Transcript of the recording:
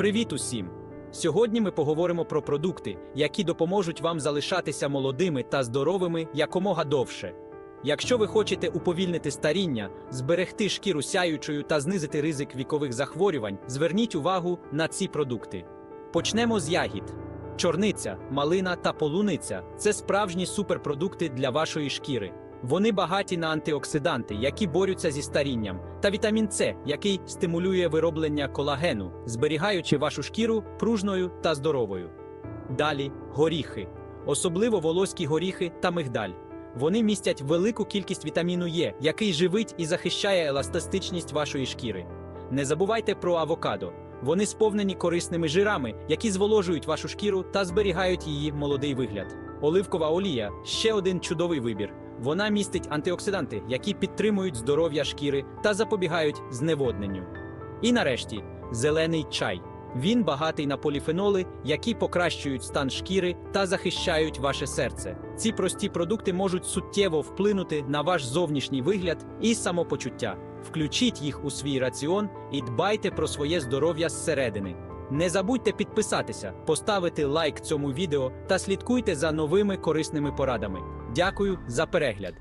Привіт усім! Сьогодні ми поговоримо про продукти, які допоможуть вам залишатися молодими та здоровими якомога довше. Якщо ви хочете уповільнити старіння, зберегти шкіру сяючою та знизити ризик вікових захворювань, зверніть увагу на ці продукти. Почнемо з ягід. Чорниця, малина та полуниця це справжні суперпродукти для вашої шкіри. Вони багаті на антиоксиданти, які борються зі старінням, та вітамін С, який стимулює вироблення колагену, зберігаючи вашу шкіру пружною та здоровою. Далі горіхи, особливо волоські горіхи та мигдаль. Вони містять велику кількість вітаміну Е, який живить і захищає еластичність вашої шкіри. Не забувайте про авокадо. Вони сповнені корисними жирами, які зволожують вашу шкіру та зберігають її молодий вигляд. Оливкова олія ще один чудовий вибір. Вона містить антиоксиданти, які підтримують здоров'я шкіри та запобігають зневодненню. І нарешті зелений чай. Він багатий на поліфеноли, які покращують стан шкіри та захищають ваше серце. Ці прості продукти можуть суттєво вплинути на ваш зовнішній вигляд і самопочуття. Включіть їх у свій раціон і дбайте про своє здоров'я зсередини. Не забудьте підписатися, поставити лайк цьому відео та слідкуйте за новими корисними порадами. Дякую за перегляд!